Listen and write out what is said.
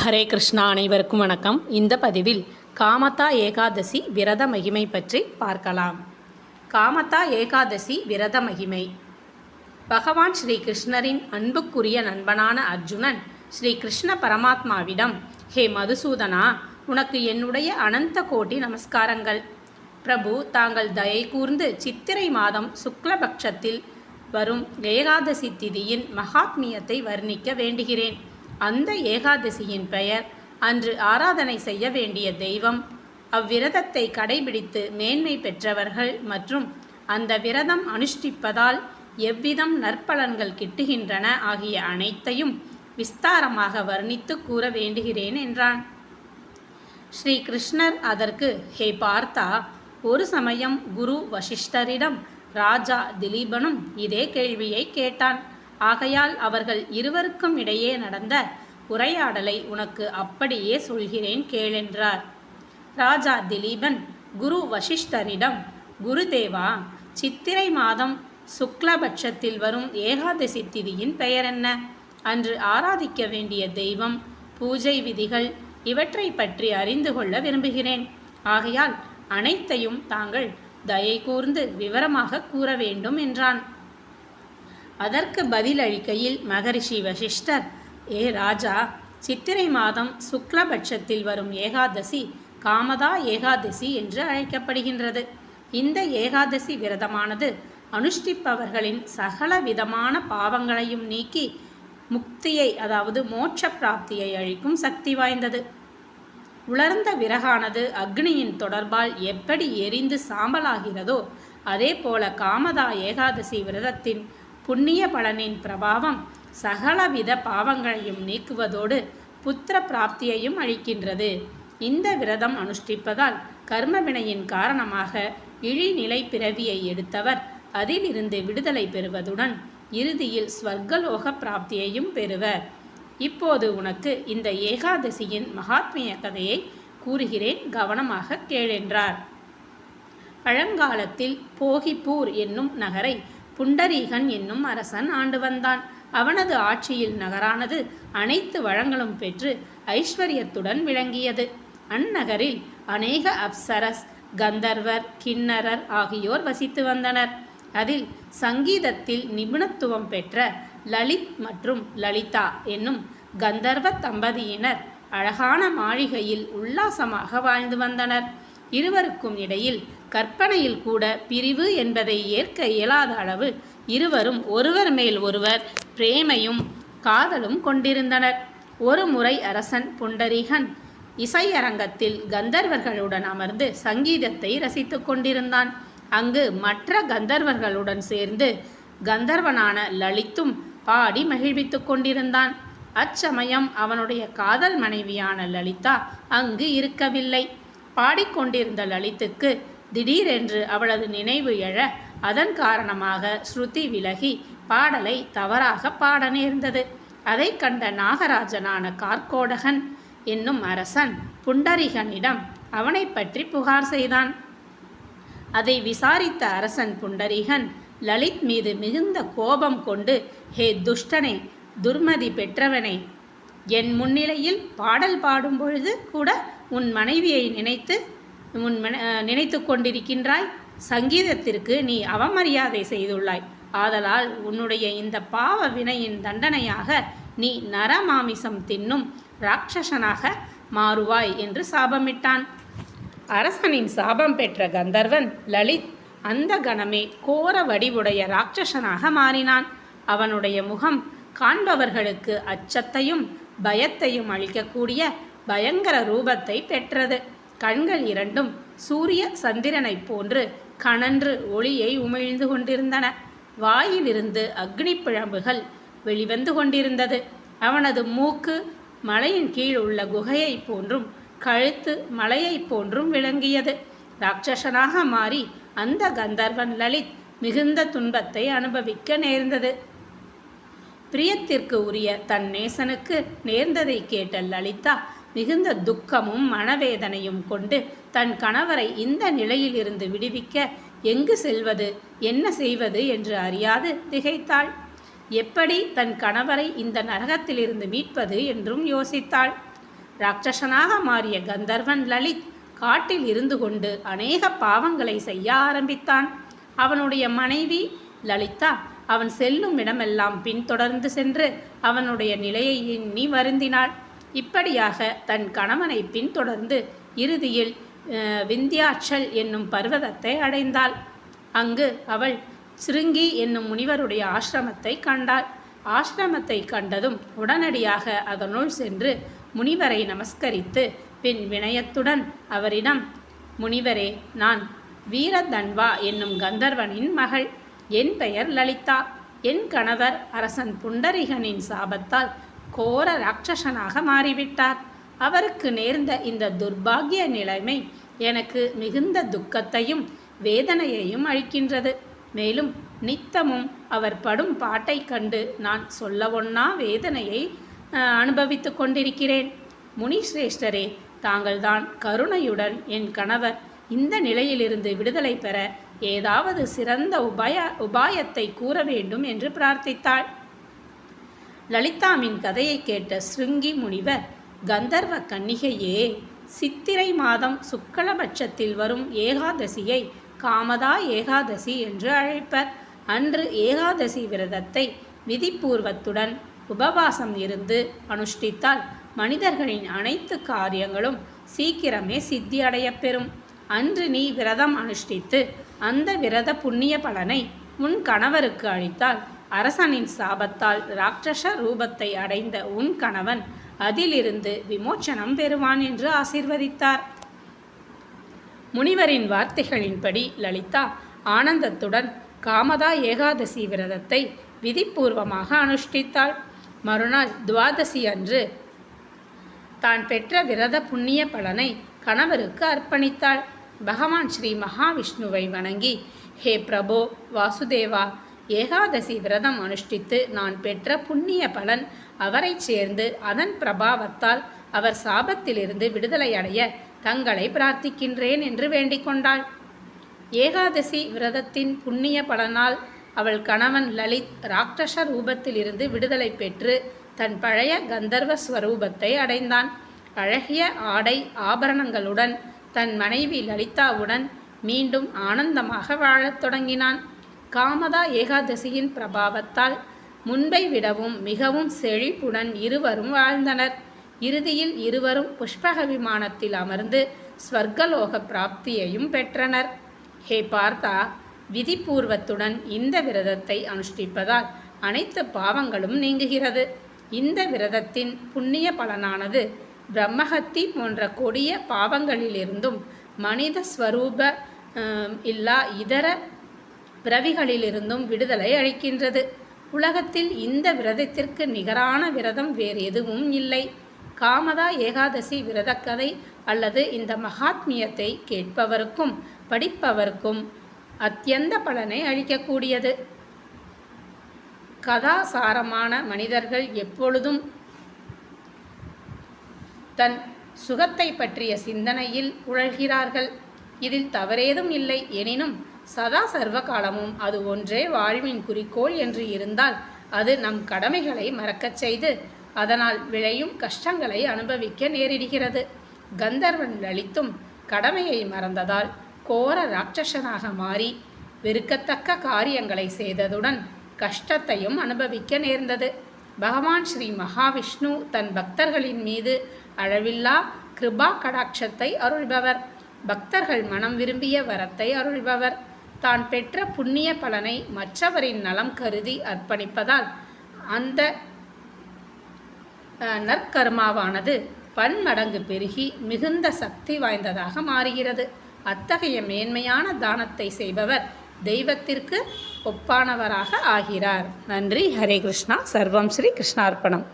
ஹரே கிருஷ்ணா அனைவருக்கும் வணக்கம். இந்த பதிவில் காமதா ஏகாதசி விரத மகிமை பற்றி பார்க்கலாம். காமதா ஏகாதசி விரத மகிமை. பகவான் ஸ்ரீ கிருஷ்ணரின் அன்புக்குரிய நண்பனான அர்ஜுனன் ஸ்ரீ கிருஷ்ண பரமாத்மாவிடம் ஹே மதுசூதனா உனக்கு என்னுடைய அனந்த கோட்டி நமஸ்காரங்கள். பிரபு தாங்கள் தயை கூர்ந்து சித்திரை மாதம் சுக்லபக்ஷத்தில் வரும் ஏகாதசி திதியின் மகாத்மியத்தை வர்ணிக்க வேண்டுகிறேன். அந்த ஏகாதசியின் பெயர். அன்று ஆராதனை செய்ய வேண்டிய தெய்வம். அவ்விரதத்தை கடைபிடித்து மேன்மை பெற்றவர்கள் மற்றும் அந்த விரதம் அனுஷ்டிப்பதால் எவ்விதம் நற்பலன்கள் கிட்டுகின்றன ஆகிய அனைத்தையும் விஸ்தாரமாக வர்ணித்து கூற வேண்டுகிறேன் என்றான். ஸ்ரீ கிருஷ்ணர் அதற்கு ஹே பார்த்தா ஒரு சமயம் குரு வசிஷ்டரிடம் ராஜா திலீபனும் இதே கேள்வியை கேட்டான். ஆகையால் அவர்கள் இருவருக்கும் இடையே நடந்த உரையாடலை உனக்கு அப்படியே சொல்கிறேன் கேளென்றார். ராஜா திலீபன் குரு வசிஷ்டரிடம் குருதேவா சித்திரை மாதம் சுக்லபட்சத்தில் வரும் ஏகாதசி திதியின் பெயர் என்ன? அன்று ஆராதிக்க வேண்டிய தெய்வம் பூஜை விதிகள் இவற்றை பற்றி அறிந்து கொள்ள விரும்புகிறேன். ஆகையால் அனைத்தையும் தாங்கள் தயை கூர்ந்து விவரமாக கூற வேண்டும் என்றான். அதற்கு பதிலளிக்கையில் மகரிஷி வசிஷ்டர் ஏ ராஜா சித்திரை மாதம் சுக்லபட்சத்தில் வரும் ஏகாதசி காமதா ஏகாதசி என்று அழைக்கப்படுகின்றது. இந்த ஏகாதசி விரதமானது அனுஷ்டிப்பவர்களின் சகல விதமான பாவங்களையும் நீக்கி முக்தியை அதாவது மோட்ச பிராப்தியை அழிக்கும் சக்தி வாய்ந்தது. உலர்ந்த விறகானது அக்னியின் தொடர்பால் எப்படி எரிந்து சாம்பலாகிறதோ அதே போல காமதா ஏகாதசி விரதத்தின் புண்ணிய பலனின் பிரபாவம் சகலவித பாவங்களையும் நீக்குவதோடு புத்திர பிராப்தியையும் அளிக்கின்றது. இந்த விரதம் அனுஷ்டிப்பதால் கர்மவினையின் காரணமாக இழிநிலை பிறவியை எடுத்தவர் அதிலிருந்து விடுதலை பெறுவதுடன் இறுதியில் ஸ்வர்கலோக பிராப்தியையும் பெறுவர். இப்போது உனக்கு இந்த ஏகாதசியின் மகாத்மிய கதையை கூறுகிறேன் கவனமாக கேளென்றார் பழங்காலத்தில் போகிப்பூர் என்னும் நகரை புண்டரீகன் என்னும் அரசன் ஆண்டு வந்தான். அவனது ஆட்சியில் நகரானது அனைத்து வளங்களும் பெற்று ஐஸ்வர்யத்துடன் விளங்கியது. அந்நகரில் அநேக அப்சரஸ் கந்தர்வர் கிண்ணரர் ஆகியோர் வசித்து வந்தனர். அதில் சங்கீதத்தில் நிபுணத்துவம் பெற்ற லலித் மற்றும் லலிதா என்னும் கந்தர்வ தம்பதியினர் அழகான மாளிகையில் உல்லாசமாக வாழ்ந்து வந்தனர். இருவருக்கும் இடையில் கற்பனையில் கூட பிரிவு என்பதை ஏற்க இயலாத அளவு இருவரும் ஒருவர் மேல் ஒருவர் பிரேமையும் காதலும் கொண்டிருந்தனர். ஒரு முறை அரசன் புண்டரீகன் இசையரங்கத்தில் கந்தர்வர்களுடன் அமர்ந்து சங்கீதத்தை ரசித்து கொண்டிருந்தான். அங்கு மற்ற கந்தர்வர்களுடன் சேர்ந்து கந்தர்வனான லலித்தும் பாடி மகிழ்வித்துக் கொண்டிருந்தான். அச்சமயம் அவனுடைய காதல் மனைவியான லலிதா அங்கு இருக்கவில்லை. பாடிக்கொண்டிருந்த லலித்துக்கு திடீரென்று அவளது நினைவு எழ அதன் காரணமாக ஸ்ருதி விலகி பாடலை தவறாக பாட நேர்ந்தது. அதை கண்ட நாகராஜனான கார்கோடகன் என்னும் அரசன் புண்டரிகனிடம் அவனை பற்றி புகார் செய்தான். அதை விசாரித்த அரசன் புண்டரீகன் லலித் மீது மிகுந்த கோபம் கொண்டு ஹே துஷ்டனே துர்மதி பெற்றவனே என் முன்னிலையில் பாடல் பாடும் பொழுது கூட உன் மனைவியை நினைத்து மன நினைத்து கொண்டிருக்கின்றாய். சங்கீதத்திற்கு நீ அவமரியாதை செய்துள்ளாய். ஆதலால் உன்னுடைய இந்த பாவ வினையின் தண்டனையாக நீ நரமாமிசம் தின்னும் ராட்சசனாக மாறுவாய் என்று சாபமிட்டான். அரசனின் சாபம் பெற்ற கந்தர்வன் லலித் அந்த கணமே கோர வடிவுடைய ராட்சசனாக மாறினான். அவனுடைய முகம் காண்பவர்களுக்கு அச்சத்தையும் பயத்தையும் அளிக்கக்கூடிய பயங்கர ரூபத்தை பெற்றது. கண்கள் இரண்டும் சூரிய சந்திரனைப் போன்று கணன்று ஒளியை உமிழ்ந்து கொண்டிருந்தன. வாயிலிருந்து அக்னி பிழம்புகள் வெளிவந்து கொண்டிருந்தது. அவனது மூக்கு மலையின் கீழ் உள்ள குகையைப் போன்றும் கழுத்து மலையைப் போன்றும் விளங்கியது. ராட்சசனாக மாறி அந்த கந்தர்வன் லலித் மிகுந்த துன்பத்தை அனுபவிக்க நேர்ந்தது. பிரியத்திற்கு உரிய தன் நேசனுக்கு நேர்ந்ததை கேட்ட லலிதா மிகுந்த துக்கமும் மனவேதனையும் கொண்டு தன் கணவரை இந்த நிலையிலிருந்து விடுவிக்க எங்கு செல்வது என்ன செய்வது என்று அறியாது திகைத்தாள். எப்படி தன் கணவரை இந்த நரகத்திலிருந்து மீட்பது? என்றும் யோசித்தாள். ராட்சசனாக மாறிய கந்தர்வன் லலித் காட்டில் இருந்து கொண்டு அநேக பாவங்களை செய்ய ஆரம்பித்தான். அவனுடைய மனைவி லலிதா அவன் செல்லும் இடமெல்லாம் பின்தொடர்ந்து சென்று அவனுடைய நிலையை எண்ணி வருந்தினாள். இப்படியாக தன் கணவனை பின்தொடர்ந்து இறுதியில் விந்தியாச்சல் என்னும் பர்வதத்தை அடைந்தாள். அங்கு அவள் சிருங்கி என்னும் முனிவருடைய ஆசிரமத்தை கண்டாள். ஆசிரமத்தை கண்டதும் உடனடியாக அதனுள் சென்று முனிவரை நமஸ்கரித்து பின் வினயத்துடன் அவரிடம் முனிவரே நான் வீரதன்வா என்னும் கந்தர்வனின் மகள். என் பெயர் லலிதா. என் கணவர் அரசன் புண்டரிகனின் சாபத்தால் கோர ராட்சசனாக மாறிவிட்டார். அவருக்கு நேர்ந்த இந்த துர்பாகிய நிலைமை எனக்கு மிகுந்த துக்கத்தையும் வேதனையையும் அளிக்கின்றது. மேலும் நித்தமும் அவர் படும் பாட்டைக் கண்டு நான் சொல்லவொன்னா வேதனையை அனுபவித்து கொண்டிருக்கிறேன். முனிஸ்ரேஷ்டரே தாங்கள்தான் கருணையுடன் என் கணவர். இந்த நிலையிலிருந்து விடுதலை பெற ஏதாவது சிறந்த உபாய உபாயத்தை கூற வேண்டும் என்று பிரார்த்தித்தாள். லலிதாவின் கதையை கேட்ட ஸ்ருங்கி முனிவர் கந்தர்வ கன்னிகையே சித்திரை மாதம் சுக்லபட்சத்தில் வரும் ஏகாதசியை காமதா ஏகாதசி என்று அழைப்பர். அன்று ஏகாதசி விரதத்தை விதிப்பூர்வத்துடன் உபவாசம் இருந்து அனுஷ்டித்தால் மனிதர்களின் அனைத்து காரியங்களும் சீக்கிரமே சித்தி பெறும். அன்று நீ விரதம் அனுஷ்டித்து அந்த விரத புண்ணிய பலனை உன் கணவருக்கு அளித்தால் அரசனின் சாபத்தால் ராட்சச ரூபத்தை அடைந்த உன் கணவன் அதிலிருந்து விமோச்சனம் பெறுவான் என்று ஆசீர்வதித்தார். முனிவரின் வார்த்தைகளின்படி லலிதா ஆனந்தத்துடன் காமதா ஏகாதசி விரதத்தை விதிப்பூர்வமாக அனுஷ்டித்தாள். மறுநாள் துவாதசி அன்று தான் பெற்ற விரத புண்ணிய பலனை கணவருக்கு அர்ப்பணித்தாள். பகவான் ஸ்ரீ மகாவிஷ்ணுவை வணங்கி ஹே பிரபோ வாசுதேவா ஏகாதசி விரதம் அனுஷ்டித்து நான் பெற்ற புண்ணிய பலன் அவரைச் சேர்ந்து அதன் பிரபாவத்தால் அவர் சாபத்திலிருந்து விடுதலை அடைய தங்களை பிரார்த்திக்கின்றேன் என்று வேண்டிக் கொண்டாள். ஏகாதசி விரதத்தின் புண்ணிய பலனால் அவள் கணவன் லலித் ராட்சச ரூபத்திலிருந்து விடுதலை பெற்று தன் பழைய கந்தர்வ ஸ்வரூபத்தை அடைந்தான். அழகிய ஆடை ஆபரணங்களுடன் தன் மனைவி லலிதாவுடன் மீண்டும் ஆனந்தமாக வாழத் தொடங்கினான். காமதா ஏகாதசியின் பிரபாவத்தால் முன்பை விடவும் மிகவும் செழிப்புடன் இருவரும் வாழ்ந்தனர். இறுதியில் இருவரும் புஷ்பக விமானத்தில் அமர்ந்து ஸ்வர்கலோக பிராப்தியையும் பெற்றனர். ஹே பார்த்தா விதிபூர்வத்துடன் இந்த விரதத்தை அனுஷ்டிப்பதால் அனைத்து பாவங்களும் நீங்குகிறது. இந்த விரதத்தின் புண்ணிய பலனானது பிரம்மஹத்தி போன்ற கொடிய பாவங்களிலிருந்தும் மனித ஸ்வரூப இல்லா இதர பிறவிகளிலிருந்தும் விடுதலை அளிக்கின்றது. உலகத்தில் இந்த விரதத்திற்கு நிகரான விரதம் வேறு எதுவும் இல்லை. காமதா ஏகாதசி விரதக்கதை அல்லது இந்த மகாத்மியத்தை கேட்பவருக்கும் படிப்பவருக்கும் அத்தியந்த பலனை அளிக்கக்கூடியது. கதாசாரமான மனிதர்கள் எப்பொழுதும் தன் சுகத்தை பற்றிய சிந்தனையில் உழல்கிறார்கள். இதில் தவறேதும் இல்லை. எனினும் சதா சர்வ காலமும் அது ஒன்றே வாழ்வின் குறிக்கோள் என்று இருந்தால் அது நம் கடமைகளை மறக்கச் செய்து அதனால் விளையும் கஷ்டங்களை அனுபவிக்க நேரிடுகிறது. கந்தர்வன் லலித்தும் கடமையை மறந்ததால் கோர ராட்சசனாக மாறி வெறுக்கத்தக்க காரியங்களை செய்ததுடன் கஷ்டத்தையும் அனுபவிக்க நேர்ந்தது. பகவான் ஸ்ரீ மகாவிஷ்ணு தன் பக்தர்களின் மீது அளவில்லா கிருபா கடாட்சத்தை அருள்பவர். பக்தர்கள் மனம் விரும்பிய வரத்தை அருள்பவர். தான் பெற்ற புண்ணிய பலனை மற்றவரின் நலம் கருதி அர்ப்பணிப்பதால் அந்த நற்கர்மாவானது பன்மடங்கு பெருகி மிகுந்த சக்தி வாய்ந்ததாக மாறுகிறது. அத்தகைய மேன்மையான தானத்தை செய்பவர் தெய்வத்திற்கு ஒப்பானவராக ஆகிறார். நன்றி. ஹரே கிருஷ்ணா. சர்வம் ஸ்ரீ கிருஷ்ணார்ப்பணம்.